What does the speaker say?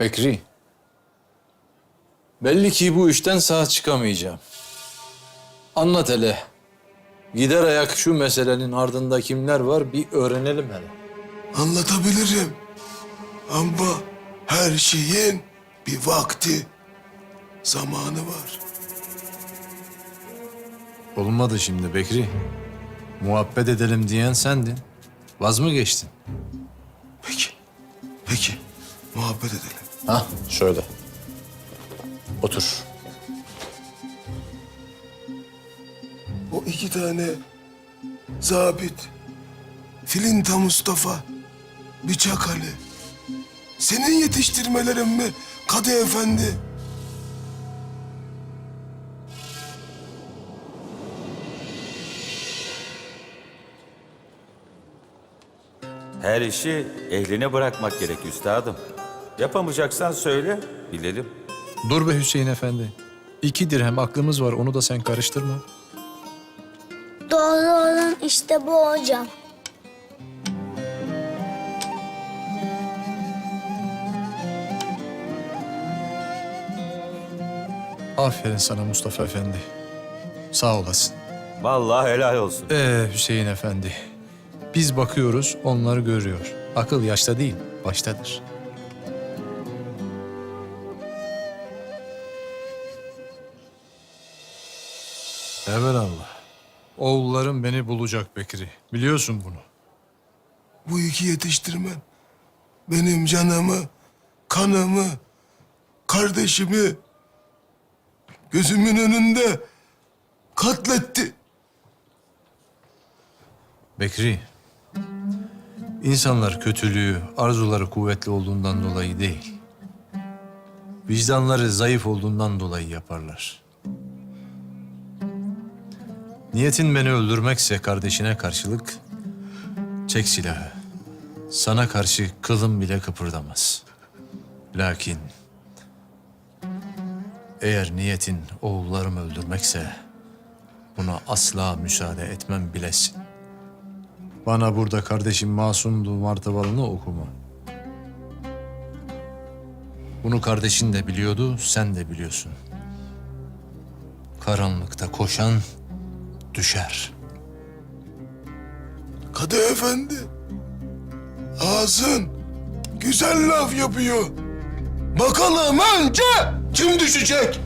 Bekri. Belli ki bu işten sağ çıkamayacağım. Anlat hele. Gider ayak şu meselenin ardında kimler var bir öğrenelim hele. Anlatabilirim. Ama her şeyin bir vakti, zamanı var. Olmadı şimdi Bekri. Muhabbet edelim diyen sendin. Vaz mı geçtin? Peki, peki. Muhabbet edelim. Ha şöyle. Otur. O iki tane zabit, Filinta Mustafa, Bıçak Ali. Senin yetiştirmelerin mi Kadı Efendi? Her işi ehline bırakmak gerek üstadım. Yapamayacaksan söyle, bilelim. Dur be Hüseyin Efendi. İki dirhem aklımız var onu da sen karıştırma. Doğru olan işte bu hocam. Aferin sana Mustafa Efendi. Sağ olasın. Vallahi helal olsun. Ee Hüseyin Efendi. Biz bakıyoruz, onlar görüyor. Akıl yaşta değil, baştadır. Evelallah. Oğullarım beni bulacak Bekri. Biliyorsun bunu. Bu iki yetiştirmen benim canımı, kanımı, kardeşimi gözümün önünde katletti. Bekri, insanlar kötülüğü, arzuları kuvvetli olduğundan dolayı değil, vicdanları zayıf olduğundan dolayı yaparlar. Niyetin beni öldürmekse kardeşine karşılık, çek silahı. Sana karşı kılım bile kıpırdamaz. Lakin eğer niyetin oğullarımı öldürmekse, buna asla müsaade etmem bilesin. Bana burada kardeşim masumdu martabalını okuma. Bunu kardeşin de biliyordu, sen de biliyorsun. Karanlıkta koşan düşer. Kadı Efendi, ağzın güzel laf yapıyor. Bakalım önce kim düşecek?